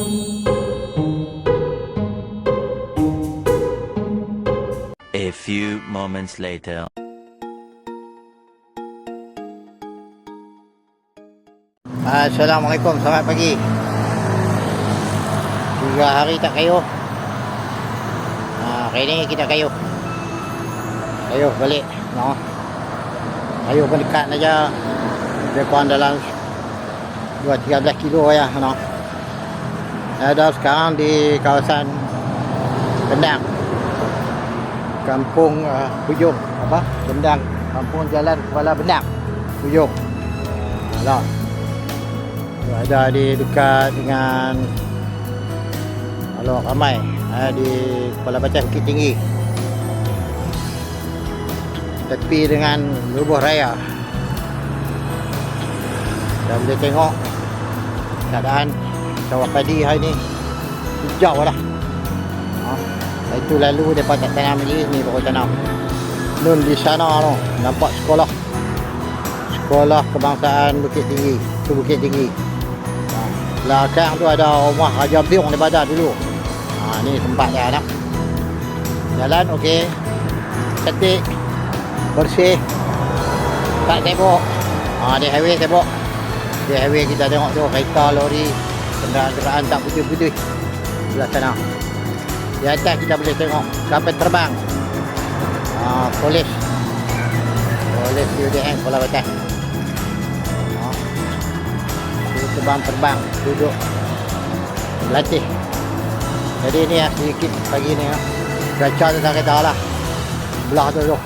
A few moments later. Assalamualaikum, selamat pagi. Tiga hari tak kayu. Ha, hari ni kita kayu. Kayu balik. No. Kayu pun dekat saja. Dia kurang dalam 2-13 kilo ya. No. Ada sekarang di kawasan Kendang. Kampung uh, Hujung. Apa? Kendang. Kampung Jalan Kuala Benang. Hujung. Alah ada di dekat dengan Alor Ramai eh, di Kuala Bacan Bukit Tinggi tepi dengan Lubuh Raya dan boleh tengok keadaan sawah padi hari ni. Hijau lah. Ha. itu lalu dia tak tanam lagi ni baru tanam. Nun di sana tu nampak sekolah. Sekolah kebangsaan Bukit Tinggi tu Bukit Tinggi. Belakang tu ada rumah Raja Biong daripada dulu. Ha, ni tempat dia nak. Jalan okey. Cantik bersih. Tak tembok. Ha, di highway tembok. Di highway kita tengok tu kereta lori kenderaan-kenderaan tak putih-putih. Sebelah sana. Di atas kita boleh tengok kapal terbang. Ha, polis. Polis UDN Kuala Batam terbang-terbang duduk. Latih jadi ni ya sedikit pagi ni ya cuaca tu tak kata lah belah tu tu.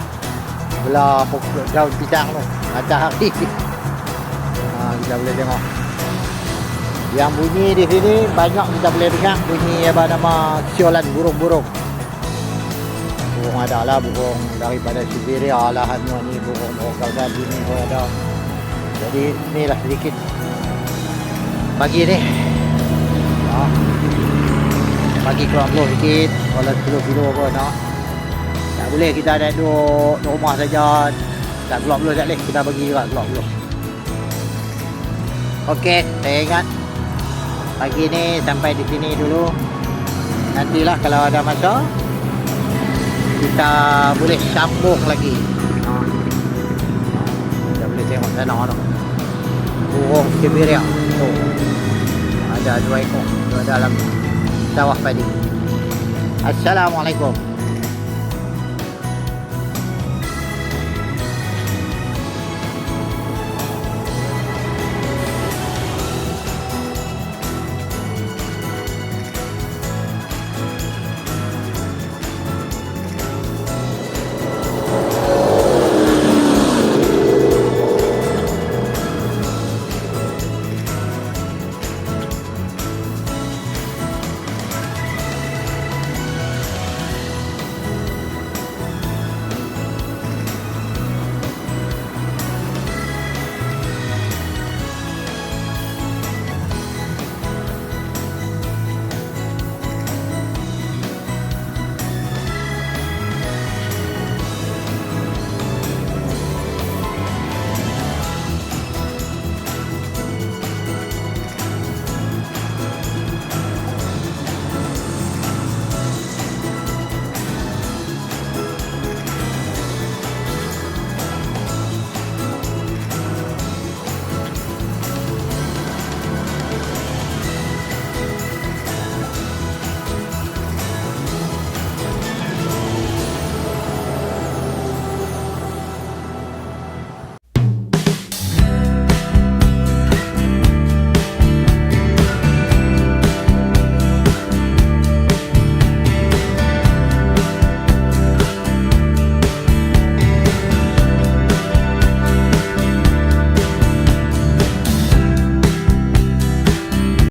Belah daun pisang tu. Matahari. Ha, kita boleh tengok yang bunyi di sini banyak kita boleh dengar. Bunyi apa nama? Siolan burung-burung. Burung ada lah burung daripada Siberia lah. Ni burung-burung kawasan sini pun ada. Jadi inilah sedikit pagi ni. Ha. pagi keluar keluar sikit. Kalau 10 kilo pun no. tak boleh kita ada duduk di rumah saja. Tak keluar keluar tak boleh. Kita bagi juga keluar keluar ok saya ingat pagi ni sampai di sini dulu. Nantilah kalau ada masa kita boleh sambung lagi. Kita boleh tengok sana tu burung Siberia. Tu. Ada dua ekor. Dua dalam sawah padi Assalamualaikum